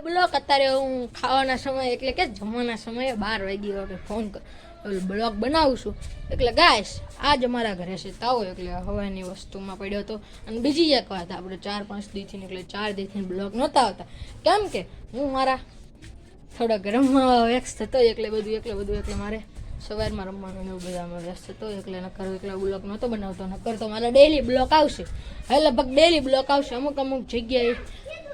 Block અત્યારે હું ખાવાના સમયે, એટલે કે જમવાના સમયે બાર વાગી એટલે ફોન બ્લોક બનાવું છું. એટલે ગાઈશ આજ અમારા ઘરે છે તાવો એટલે હવાની વસ્તુમાં પડ્યો હતો અને બીજી એક વાત, આપણે ચાર પાંચ દીથી એટલે ચાર દીથી બ્લોક નહોતા આવતા. કેમ કે હું મારા થોડા રમવા વેક્સ થતો એટલે બધું એટલે બધું, એટલે મારે સવારમાં રમવાનું એવું બધામાં વ્યસ્ત હતો એટલે નકર એકલા બ્લોક નહોતો બનાવતો, નકર તો મારા ડેલી બ્લોક આવશે. હવે લગભગ ડેલી બ્લોક આવશે, અમુક અમુક જગ્યાએ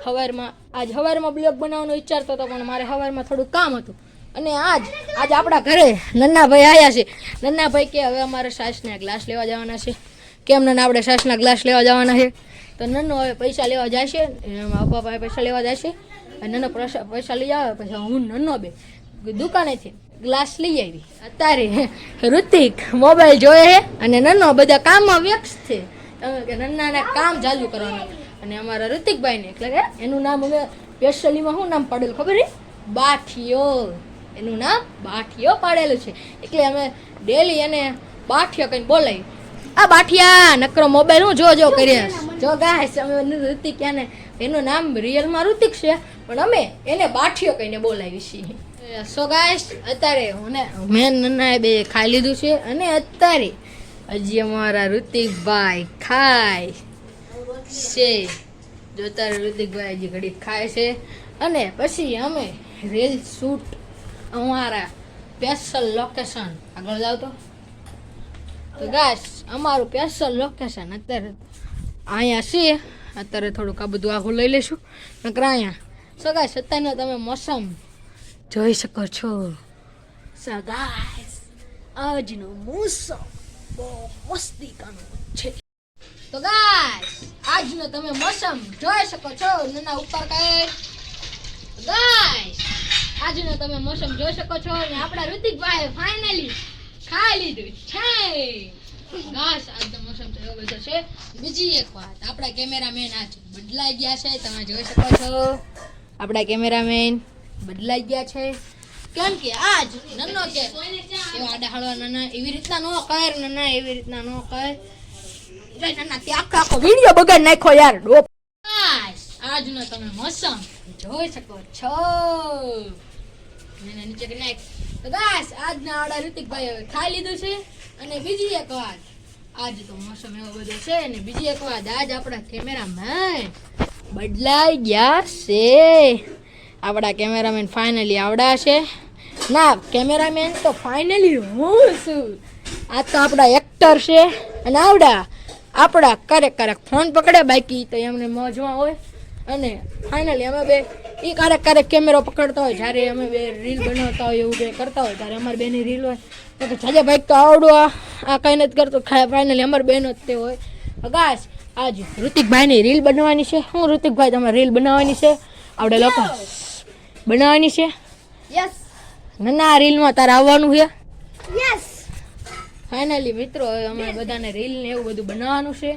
સવારમાં, આજ સવારમાં બ્લોક બનાવવાનો વિચારતો હતો, પણ મારે સવારમાં થોડું કામ હતું. અને આજ આજ આપણા ઘરે નન્નાભાઈ આવ્યા છે. નન્નાભાઈ કે, હવે અમારે સાસના ગ્લાસ લેવા જવાના છે. કેમ નન્ના, આપણે સાસના ગ્લાસ લેવા જવાના છે? તો નન્નો હવે પૈસા લેવા એમાં અપ્પા પાસે પૈસા લેવા જશે અને નન્નો પૈસા લઈ આવે, પછી હું નન્નો બે દુકાનેથી ગ્લાસ લઈ આવી. અત્યારે ઋતિક મોબાઈલ જોયે છે અને નન્નો બધા કામમાં વ્યસ્ત છે. તમે નન્નાને કામ ચાલુ કરવાનું અને અમારા ઋતિકભાઈને એટલે એનું નામ અમે સ્પેશિયલીમાં શું નામ પાડેલું ખબર બાઠિયો એનું નામ બાઠિયો પાડેલું છે. એટલે અમે ડેલી એને બાઠિયો કઈ બોલાવી. આ બાઠિયા નકરો મોબાઈલ હું જો જો કર્યા જો ગાય અમે ઋતિક એને, એનું નામ રિયલમાં ઋતિક છે. પણ અમે એને બાઠિયો કહીને બોલાવી છીએ. સો ગાઈસ અત્યારે મને મેં નન્નાએ બે ખાઈ લીધું છે અને અત્યારે હજી અમારા ઋતિકભાઈ ખાય છે. જો અત્યારે ઋતિકભાઈ હજી ઘડી ખાય છે. અને પછી અમે રીલ શૂટ અમારા સ્પેશિયલ લોકેશન આગળ જાવ તો. તો ગાઈસ અમારું સ્પેશિયલ લોકેશન અત્યારે અહીંયા છે. અત્યારે થોડુંક આ બધું આખું લઈ લઈશું. નકર અહીંયા. સો ગાઈસ અત્યારનો તમે મોસમ જોઈ શકો છો. સો આજનો મોસમ બહુ મસ્તી છે. તો ગાઈસ આજનો તમે મોસમ જોઈ શકો છો. નાના ઉપર કઈ. ગાઈસ આજનો તમે મોસમ જોઈ શકો છો. અને આપણા ઋતિકભાઈ ફાઇનલી ખાઈ લીધું છે. ગાઈસ આજનો મોસમ તો એવો છે. બીજી એક વાત, આપણા કેમેરામેન આજ બદલાઈ ગયા છે. તમે જોઈ શકો છો. આપણા કેમેરામેન બદલાઈ ગયા છે. કેમ કે આજ નનો કે એવા આડા હળવા નાના એવી રીતના નો કર, નાના એવી રીતના નો કર. નાના, તે આખો આખો વીડિયો બગાડ નાખ્યો યાર. ડોપ. આજનો તમે મોસમ જોઈ શકો છો. નાના નીચે નાખ. તો ગાઈસ આજના આડા ઋતિકભાઈ હવે ખાઈ લીધું છે. અને બીજી એક વાત, આજ તો મોસમ એવો બધો છે અને બીજી એક વાત, આજ આપણા કેમેરામાં બદલાઈ ગયા છે. આપણા કેમેરામેન ફાઇનલી આવડા છે ના, કેમેરામેન તો ફાઇનલી હું છું. આ તો આપણા એક્ટર છે. અને આવડા આપણા ક્યારેક ક્યારેક ફોન પકડે બાકી, તો એમને મોજમાં હોય. અને ફાઇનલી અમે બે એ ક્યારેક ક્યારેક કેમેરો પકડતા હોય, જ્યારે અમે બે રીલ બનાવતા હોય, એવું બે કરતા હોય, ત્યારે અમારી બેની રીલ હોય. તો કે જાજે ભાઈ તો આવડું આ આ કંઈ નથી કરતો. ફાઇનલી અમારી બહેનો જ તે હોય. અગાશ આજ ઋતિકભાઈની રીલ બનવાની છે. હું ઋતિકભાઈ તમારે રીલ બનાવવાની છે. આપણે લોકો. બનાવવાની છે? યસ ના રીલમાં તારે આવવાનું છે? યસ ફાઇનલી મિત્રો હવે અમે બધાને રીલ ને એવું બધું બનાવવાનું છે.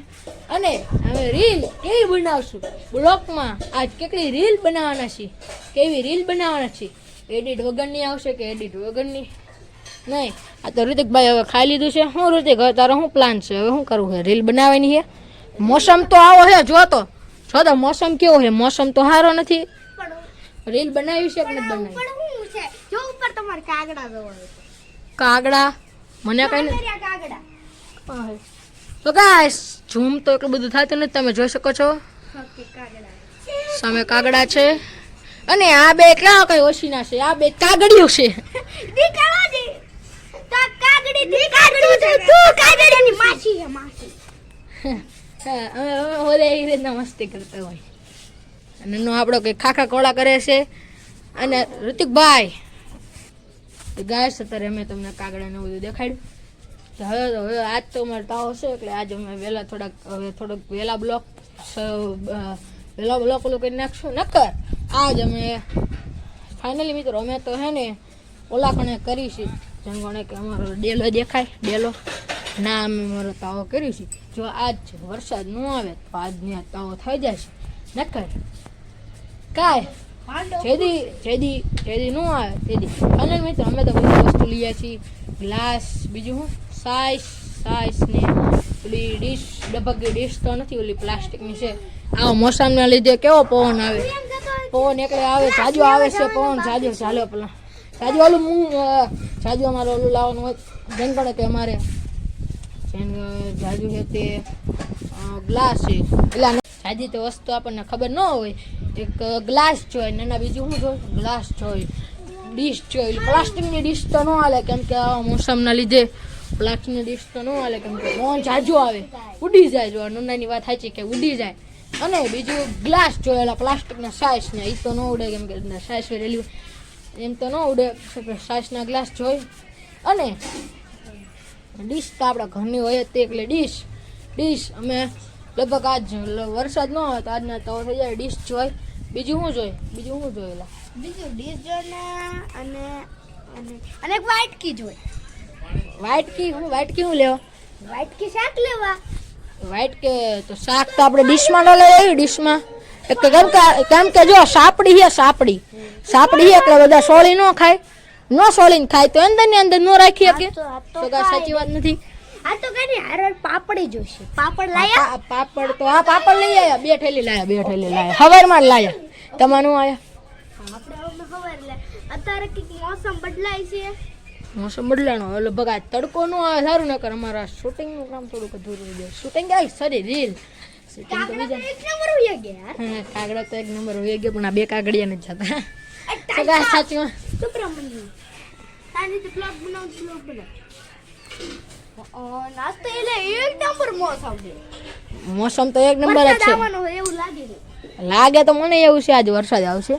અને હવે રીલ કેવી બનાવશું? બ્લોકમાં આજ કેટલી રીલ બનાવવાના છે કેવી રીલ બનાવવાના છે એડિટ વગરની આવશે કે એડિટ વગરની નહીં? આ તો ઋતિકભાઈ હવે ખાઈ લીધું છે. હું ઋતિક હવે તારો શું પ્લાન છે? હવે શું કરવું છે? રીલ બનાવવાની છે? મોસમ તો આવો છે જો તો. જો તો મોસમ કેવો છે? મોસમ તો સારો નથી. રીલ બનાવી છે કે નથી બનાવી? પણ હું છે? જો ઉપર તમારે કાગડા જોવા કાગડા? મને કઈ નથી કાગડા. તો ગાઈસ ઝૂમ તો એટલું બધું થતું નથી. તમે જોઈ શકો છો. સામે કાગડા છે. અને આ બે ક્યાં કઈ ઓછીના છે. આ બે કાગડીઓ છે. અમે ઓલે એવી રીતના મસ્તી કરતા હોય. અને નો આપણો કઈ ખાખા કોળા કરે છે. અને ઋતિકભાઈ ગાય અત્યારે અમે તમને કાગડાને બધું દેખાડ્યું. તો હવે તો હવે આજ તો અમારે તાવ છે, એટલે આજ અમે વહેલા થોડાક હવે થોડોક વહેલા બ્લોક વહેલા બ્લોક ઓલું કરી નાખશું. નક્કર આજ અમે ફાઇનલી મિત્રો, અમે તો હે ને ઓલા કણે કરીશું કોને કે અમારો ડેલો દેખાય, ડેલો. ના, અમે મારો તાવો કર્યું છે. જો આજ વરસાદ ન આવે, તો આજની તાવો થઈ જશે નકર કાંઈ? પાંડો જેદી જેદી જેદી નો આવે તેદી. અને મિત્રો અમે તો બધી વસ્તુ લઈએ છીએ. ગ્લાસ બીજું શું? સાઈસ સાઈસ ને પેલી ડીશ ડબકી ડીશ તો નથી ઓલી પ્લાસ્ટિકની છે. આ મોસમના લીધે કેવો પવન આવે? પવન એકડે આવે જાજો આવે છે પવન જાજો ચાલ્યો પેલા. જાજો ઓલું હું સાજો જાજો અમારે ઓલું લાવવાનું હોય. જેમ પડે કે અમારે. જાજુ છે તે ગ્લાસ છે. એટલે જાજી તો વસ્તુ આપણને ખબર ન હોય. એક ગ્લાસ જોઈએ ને બીજું શું જોઈએ ગ્લાસ જોઈએ ડીશ જોઈએ પ્લાસ્ટિકની ડીશ તો ન હાલે, કેમ કે આ મોસમના લીધે પ્લાસ્ટિકની ડીશ તો ન હાલે, કેમ કે મોં જાજો આવે. ઉડી જાય જો નાની વાત સાચી કે ઉડી જાય. અને બીજું ગ્લાસ જોયેલા પ્લાસ્ટિકના સાઇઝ ને એ તો ન ઉડે, કેમ કે સાઇઝ રેલી એમ તો ન ઉડે સાઇઝના ગ્લાસ જોઈ અને ડીશ તો આપણા ઘરની હોય તે, એટલે ડીશ ડીશ અમે લગભગ આજ વરસાદ ન હોય તો આજના તો થઈ જાય ડીશ જોઈ. બીજું શું જોઈએ બીજું શું જોયેલા બીજું ડીઝલ અને અને અને એક વ્હાઈટ કી જોઈ. વ્હાઈટ કી હું વ્હાઈટ કી હું લેવા? વ્હાઈટ કી શાક લેવા? વ્હાઈટ કે તો શાક તો આપણે ડીશમાં ન લઈ આવી ડીશમાં. એક કેમ કે કેમ કે જો સાપડી છે સાપડી. સાપડી છે એટલે બધા સોળી ન ખાય. ન સોળીને ખાય તો અંદરની અંદર ન રાખી શકે. તો- સાચી વાત નથી. આ તો કઈ નહીં હારે પાપડી જોશે. પાપડ લાયા? પાપડ તો હા પાપડ લઈ આવ્યા. બે થેલી લાયા બે થેલી લાયા. હવારમાં લાયા. તમારું આયા? આપણે હવે ખબર લે અત્યારે કંઈક મોસમ બદલાય છે. મોસમ બદલાણો. એટલે બગા તડકો નો આવે સારું ન કર અમારા શૂટિંગનું કામ થોડુંક અધૂરું રહી જાય. શૂટિંગ આવી સરી રીલ શૂટિંગ કાગડા તો એક નંબર હોય ગયો પણ આ બે કાગડિયા નથી જતા. આ તો ગાય તાની તો બ્લોગ બનાવ બ્લોગ બનાવ. અ, નાસ્તો એટલે એક નંબર મોસમ છે. મોસમ તો એક નંબર જ છે. એવું લાગે છે. લાગે તો મને એવું છે આજે વરસાદ આવશે.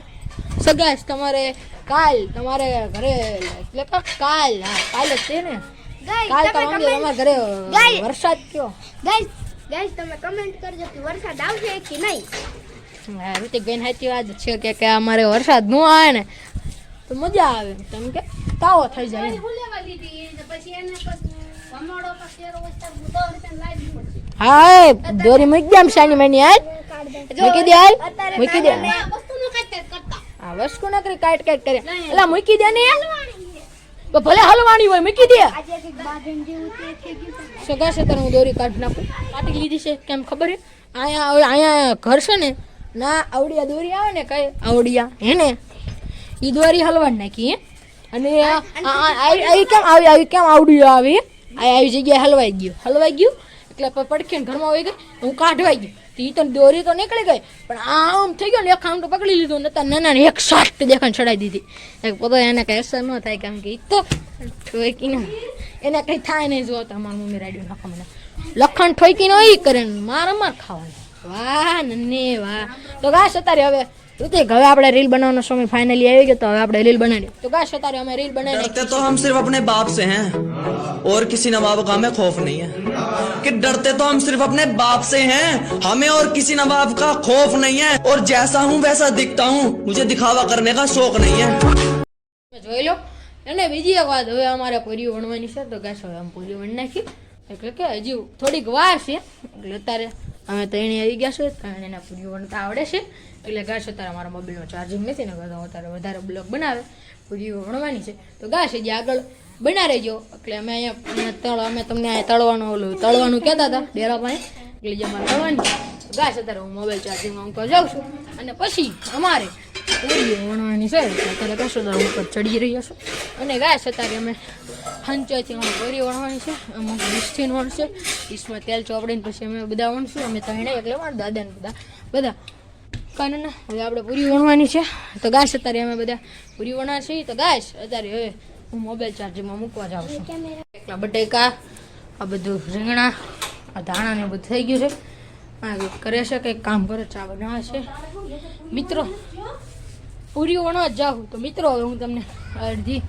સગાશ તમારે કાલ તમારે ઘરે એટલે કાલ કાલ જ છે ને. કાલ તમે તમારે તમારા ઘરે વરસાદ કયો ગાઈસ ગાઈસ તમે કમેન્ટ કરજો કે વરસાદ આવશે કે નહીં. હા ઋતિકબેન સાચી વાત છે કે કે અમારે વરસાદ ન આવે ને તો મજા આવે. કેમ કે તાવો થઈ જાય પછી એ દોરી મૂકી દે આમ શાની મેની હાલ મૂકી દે હાલ મૂકી દે. હા આ વસ્તુ નકરી કાટ કાટ કરે. એલા મૂકી દે ને. તો ભલે હલવાની હોય મૂકી દે. સગા છે તારે હું દોરી કાઢ નાખું. કાઢી લીધી છે કેમ ખબર અહીંયા અહીંયા ઘર છે ને ના આવડિયા દોરી આવે ને કઈ આવડિયા હે ને? એ દોરી હલવાડ નાખી અને આ- કેમ આવી આવી કેમ આવડિયા આવી? આવી જગ્યાએ હલવાઈ ગયું. હલવાઈ ગયું? એટલે પડખીને ઘરમાં વહી ગઈ. હું કાઢવાઈ ગયો તો તો દોરી તો નીકળી ગઈ, પણ આમ થઈ ગયો ને એક આમ તો પકડી લીધું ને નાના એક સાટ દેખાને ચડાવી દીધી. પોતો એને કઈ અસર ન થાય કેમ કે તો ઠોકી ના એને કઈ થાય નહીં જો તમારી મમ્મી રાડ્યું નાખો મને. લખણ ઠોકી નો ઈ કરે માર માર ખાવાનું. વાહ ને વાહ. તો ગાશ અત્યારે હવે. ઋતિક હવે આપણે રીલ બનાવવાનો સમય ફાઇનલી આવી ગયો તો હવે આપણે રીલ બનાવીએ તો ગાશ અત્યારે અમે રીલ બનાવી डरते तो हम सिर्फ अपने बाप से हैं और किसी नवाब का हमें खौफ नहीं है कि डरते तो हम सिर्फ अपने बाप से हैं हमें और किसी नवाब का खौफ नहीं है और जैसा हूँ वैसा दिखता हूँ मुझे दिखावा करने का शौक नहीं है તમે જોઈ લો અને બીજી એક વાત હવે અમારે પૂરી વણવાની છે તો ગાશ હવે અમે પૂરી વણી નાખી એટલે કે હજી થોડીક વાર છે એટલે અત્યારે અમે તો એને આવી ગયા છે તો એને પૂરી વણતા આવડે છે એટલે ગાશ અત્યારે અમારા મોબાઈલમાં ચાર્જિંગ નથી, ને કરતા અત્યારે વધારે બ્લોગ બનાવે વીડિયો વણવાની છે. તો ગાશ જે આગળ બના રહેજો. એટલે અમે અહીંયા તળ, અમે તમને અહીંયા તળવાનું ઓલું, તળવાનું કહેતા હતા ડેરા પાસે એટલે જે અમારે તળવાની ગાશ અત્યારે હું મોબાઈલ ચાર્જિંગમાં મૂકવા જાઉં છું. અને પછી અમારે પૂરીઓ વણવાની છે અત્યારે કશો તો ઉપર ચડી રહ્યા છો. અને ગાય અત્યારે અમે હંચોથી અમે પૂરી વણવાની છે. અમુક ડીશથી વણશે ડીશમાં તેલ ચોપડીને પછી અમે બધા વણશું. અમે ત્રણે એટલે મારા દાદાને બધા બધા કાને ના, હવે આપણે પૂરી વણવાની છે. તો ગાય અત્યારે અમે બધા પૂરી વણા છીએ. તો ગાય અત્યારે હવે હું મોબાઈલ ચાર્જિંગમાં મૂકવા જાઉં છું. એકલા બટેકા, આ બધું રીંગણા, આ ધાણા ને બધું થઈ ગયું છે. આ કરે છે, કંઈક કામ કરે ચા બનાવે છે. મિત્રો, પૂરી વણવા જ જાઉં. તો મિત્રો, હવે હું તમને અડધી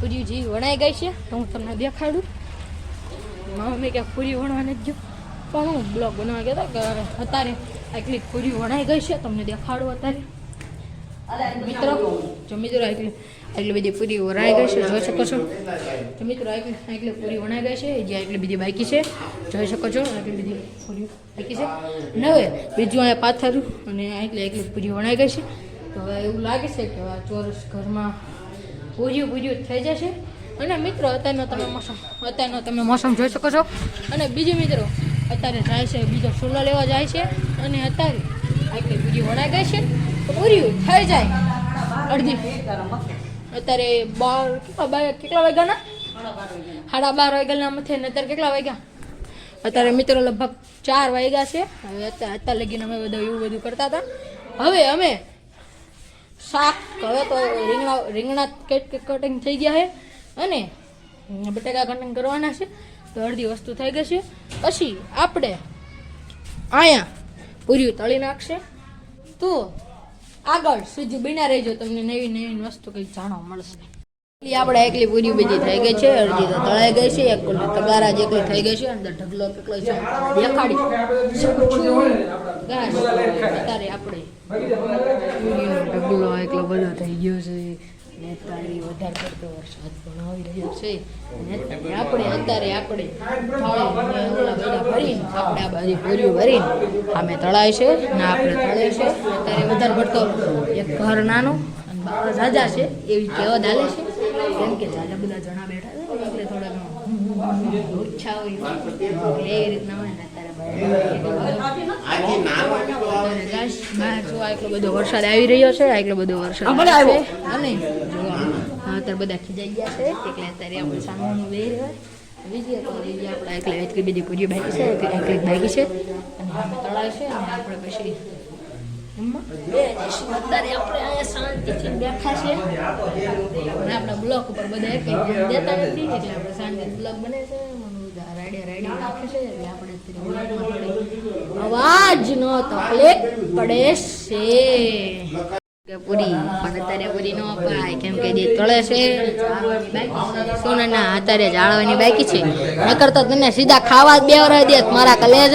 પૂરી જે વણાઈ ગઈ છે, તો હું તમને દેખાડું. મમ્મી ક્યાંક પૂરી વણવા નથી ગયો, પણ હું બ્લોગ બનાવવા ગયા હતા, કે અત્યારે આટલી પૂરી વણાઈ ગઈ છે, તમને દેખાડું અત્યારે. મિત્રો, જો મિત્રો આટલી આટલી બધી પૂરી વણાઈ ગઈ છે, જોઈ શકો છો. તો મિત્રો આટલી આટલી પૂરી વણાઈ ગઈ છે જે આટલી બધી બાકી છે, જોઈ શકો છો. આટલી બધી પૂરી બાકી છે. ને હવે બીજું અહીંયા પાથરું અને આટલી આટલી પૂરી વણાઈ ગઈ છે. તો હવે એવું લાગે છે કે આ ચોરસ ઘરમાં પૂર્યું પૂર્યું થઈ જશે. અને મિત્રો, અત્યારનો તમે મોસમ અત્યારનો તમે મોસમ જોઈ શકો છો. અને બીજું મિત્રો, અત્યારે જાય છે, બીજો સોલો લેવા જાય છે. અને અત્યારે પૂરી વણાઈ ગઈ છે, તો પૂરી થઈ જાય. અડધી. અત્યારે બાર, કેટલા કેટલા વાગ્યાના સાડા બાર વાગ્યાના મથે ને અત્યારે કેટલા વાગ્યા? અત્યારે મિત્રો લગભગ ચાર વાગ્યા છે. હવે અત્યારે અત્યારે લગીને અમે બધા એવું બધું કરતા હતા. હવે અમે શાક, હવે તો રીંગણા રીંગણા કેટ કટિંગ થઈ ગયા છે અને બટાકા કટિંગ કરવાના છે. તો અડધી વસ્તુ થઈ ગઈ છે. પછી આપણે અહીંયા પૂરી તળી નાખશે. તો આગળ સુધી બન્યા રહેજો, તમને નવી નવી વસ્તુ કંઈક જાણવા મળશે. આપણે એકલી પૂરી બધી થઈ ગઈ છે, અડધી તો તળાઈ ગઈ છે, એક તગારા જેટલી થઈ ગઈ છે, અંદર ઢગલો કેટલો છે, દેખાડી. અત્યારે આપણે ઢગલો એકલો બધો થઈ ગયો છે. અત્યારે વધારે પડતો વરસાદ પણ આવી અત્યારે આપણે અત્યારે આપણે ભરીને, આપણે બધી ભરીને આમે તળાય છે ને આપણે તળે છે. અત્યારે વધારે પડતો એક ઘર નાનું અને બાપા જાજા છે, એવી કહેવત હાલે છે. કેમ કે જાજા બધા જણા બેઠા છે, એટલે ઘણો ઓછા હોય. એ રીતના હોય ને અત્યારે ગાઈસ બહાર એટલો બધો વરસાદ આવી રહ્યો છે આટલો બધો વરસાદ આવે અને હા, અત્યારે બધા ખીજાઈ ગયા છે એટલે અત્યારે આપણે સામાનું બે રહ્યા. બીજી તો બીજી આપણે એકલે એટલી બીજી પૂરી બાકી છે એકલી બાકી છે. અને અમે તળાવ છે અને આપણે પછી આપણે અને આપણા બ્લોક ઉપર બધા એક દેતા નથી એટલે આપણે શાંતિ બ્લોક બને છે. રાડિયા નો એટલે આપણે તકલીફ પડે છે. કે પૂરી પણ અત્યારે પૂરી ન અપાય. કેમ કે જે તળે છે સોનાના અત્યારે જાળવાની બાકી છે. નકર તો તને સીધા ખાવા જ બે દે મારા કલેજ